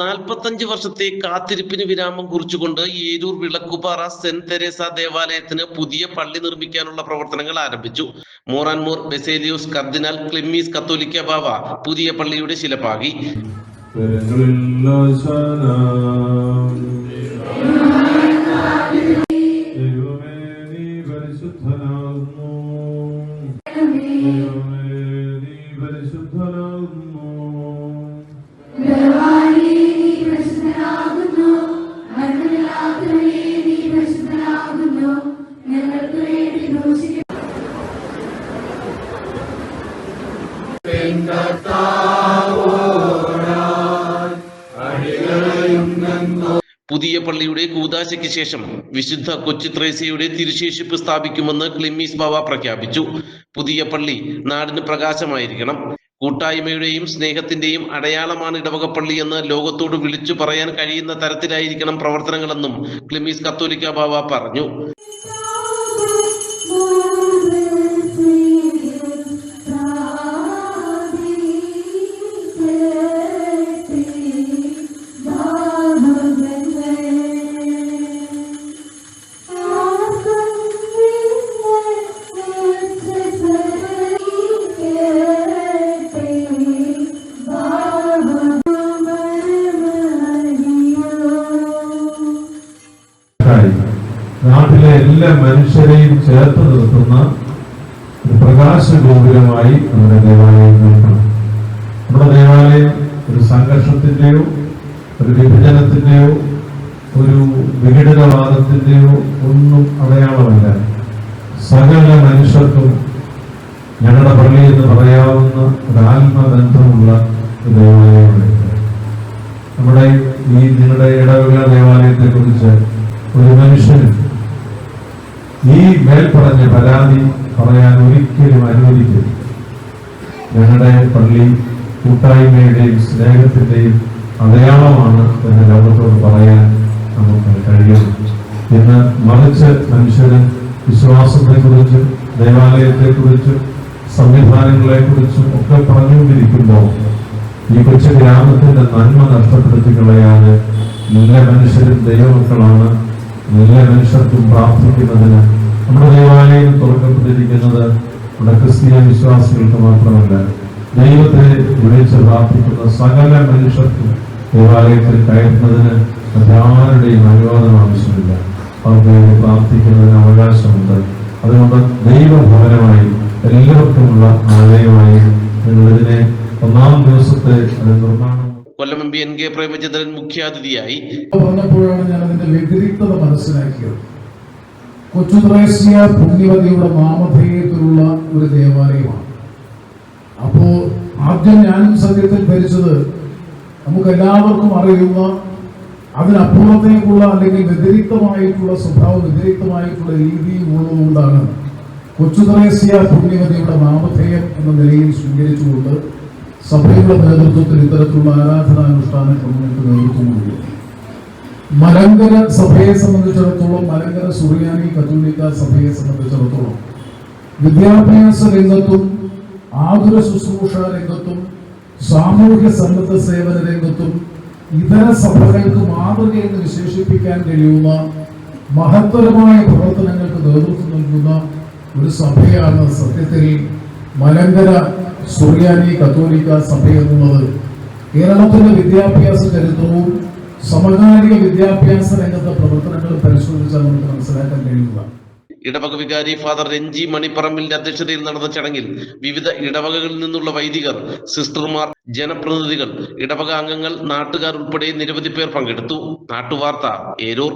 നാൽപ്പത്തഞ്ച് വർഷത്തെ കാത്തിരിപ്പിന് വിരാമം കുറിച്ചുകൊണ്ട് ഏരൂർ വിളക്കുപാറ സെന്റ് തെരേസ ദേവാലയത്തിന് പുതിയ പള്ളി നിർമ്മിക്കാനുള്ള പ്രവർത്തനങ്ങൾ ആരംഭിച്ചു. മോറാൻമോർ ബെസേലിയോസ് കർദിനാൽ ക്ലിമ്മീസ് കത്തോലിക്ക ബാവ പുതിയ പള്ളിയുടെ ശിലപാകി ദൈവമേ പുതിയ പള്ളിയുടെ കൂതാശയ്ക്ക് ശേഷം വിശുദ്ധ കൊച്ചു ത്രേസ്യയുടെ തിരുശേഷിപ്പ് സ്ഥാപിക്കുമെന്ന് ക്ലിമ്മീസ് ബാവ പ്രഖ്യാപിച്ചു. പുതിയ പള്ളി നാടിന് പ്രകാശമായിരിക്കണം. കൂട്ടായ്മയുടെയും സ്നേഹത്തിന്റെയും അടയാളമാണ് ഇടവക പള്ളി എന്ന് ലോകത്തോട് വിളിച്ചു പറയാൻ കഴിയുന്ന തരത്തിലായിരിക്കണം പ്രവർത്തനങ്ങളെന്നും ക്ലിമീസ് കത്തോലിക്ക ബാവ പറഞ്ഞു. എല്ലാ മനുഷ്യരെയും ചേർത്ത് നിർത്തുന്ന പ്രകാശ ഗോപുരമായി നമ്മുടെ ദേവാലയം നിൽക്കണം. നമ്മുടെ ദേവാലയം ഒരു സംഘർഷത്തിന്റെയോ ഒരു വിഭജനത്തിന്റെയോ ഒരു വിഘടനവാദത്തിന്റെയോ ഒന്നും അടയാളമല്ല. സകല മനുഷ്യർക്കും ഞങ്ങളുടെ പള്ളി എന്ന് പറയാവുന്ന ഒരു ആത്മബന്ധമുള്ള ദേവാലയമാണ് നമ്മുടെ ഈ നിങ്ങളുടെ ഇടവക ദേവാലയത്തെ കുറിച്ച് ഒരു മനുഷ്യനും ഈ മേൽപ്പറഞ്ഞ പരാതി പറയാൻ ഒരിക്കലും അനുവദിക്കരുത് ഞങ്ങളുടെ പള്ളി കൂട്ടായ്മയുടെയും സ്നേഹത്തിന്റെയും അടയാളമാണ് എന്ന് ലോകത്തോട് പറയാൻ നമുക്ക് കഴിയും ഇന്ന് മറിച്ച് മനുഷ്യന് വിശ്വാസത്തെക്കുറിച്ചും ദേവാലയത്തെക്കുറിച്ചും സംവിധാനങ്ങളെക്കുറിച്ചും ഒക്കെ പറഞ്ഞുകൊണ്ടിരിക്കുമ്പോൾ ഈ കൊച്ചു ഗ്രാമത്തിന്റെ നന്മ നഷ്ടപ്പെടുത്തി കളയാതെ എല്ലാ മനുഷ്യരും ദൈവമക്കളാണ് എല്ലാ മനുഷ്യർക്കും പ്രാർത്ഥിക്കുന്നതിന് നമ്മുടെ ദേവാലയം തുറക്കപ്പെട്ടിരിക്കുന്നത് നമ്മുടെ ക്രിസ്തീയ വിശ്വാസികൾക്ക് മാത്രമല്ല ദൈവത്തെ വിളിച്ച് പ്രാർത്ഥിക്കുന്ന സകല മനുഷ്യർക്കും ദേവാലയത്തിൽ കയറുന്നതിന് മറ്റാരുടെയും അനുവാദം ആവശ്യമില്ല. അവർക്ക് വേണ്ടി പ്രാർത്ഥിക്കുന്നതിന് അവകാശമുണ്ട്. അതുകൊണ്ട് ദൈവഭവനമായി എല്ലാവർക്കുമുള്ള ആലയമായി നിങ്ങളിതിനെ ഒന്നാം ദിവസത്തെ നിർമ്മാണം Kollam M P N K Premachandran മുഖ്യാതിഥിയായി. മനസ്സിലാക്കിയത്. ഒരു ദേവാലയമാണ്. അപ്പോ ആദ്യം ഞാനും സത്യത്തിൽ ധരിച്ചത് നമുക്ക് എല്ലാവർക്കും അറിയുന്ന അതിനപ്പുറത്തേക്കുള്ള അല്ലെങ്കിൽ വ്യതിരിക്തമായിട്ടുള്ള സ്വഭാവം വ്യതിരിക്തമായിട്ടുള്ള രീതിയും ഉള്ളതുകൊണ്ടാണ് കൊച്ചു ത്രേസ്യ പുണ്യവതിയുടെ നാമധേയം എന്ന നിലയിൽ സ്വീകരിച്ചുകൊണ്ട് സഭയുടെ നേതൃത്വത്തിൽ ഇത്തരത്തിലുള്ള ആരാധനാനുഷ്ഠാന ക്രമങ്ങൾക്ക് നേതൃത്വം കൊടുക്കുന്നു മലങ്കര സഭയെ സംബന്ധിച്ചിടത്തോളം മലങ്കര സുറിയാനി കത്തോലിക്ക സഭയെ സംബന്ധിച്ചിടത്തോളം വിദ്യാഭ്യാസ രംഗത്തും ആതുര ശുശ്രൂഷ രംഗത്തും സാമൂഹ്യ സന്നദ്ധ സേവന രംഗത്തും ഇതര സഭകൾക്ക് മാതൃകയെന്ന് വിശേഷിപ്പിക്കാൻ കഴിയുന്ന മഹത്തരമായ പ്രവർത്തനങ്ങൾക്ക് നേതൃത്വം നൽകുന്ന ഒരു സഭയാണ് സത്യത്തിൽ മലങ്കര സുറിയാനി കത്തോലിക്ക സഭ എന്നുള്ളത് കേരളത്തിന്റെ വിദ്യാഭ്യാസ ചരിത്രവും സമകാലിക വിദ്യാഭ്യാസ രംഗത്തെ പ്രവർത്തനങ്ങളും പരിശോധിച്ചാൽ നമുക്ക് മനസ്സിലാക്കാൻ കഴിയുന്നതാണ് ഇടവക വികാരി ഫാദർ രഞ്ജി മണിപ്പറമ്പിന്റെ അധ്യക്ഷതയിൽ നടന്ന ചടങ്ങിൽ വിവിധ ഇടവകകളിൽ നിന്നുള്ള വൈദികർ സിസ്റ്റർമാർ ജനപ്രതിനിധികൾ ഇടവക അംഗങ്ങൾ നാട്ടുകാർ ഉൾപ്പെടെ നിരവധി പേർ പങ്കെടുത്തു. നാട്ടുവാർത്ത ഏരൂർ.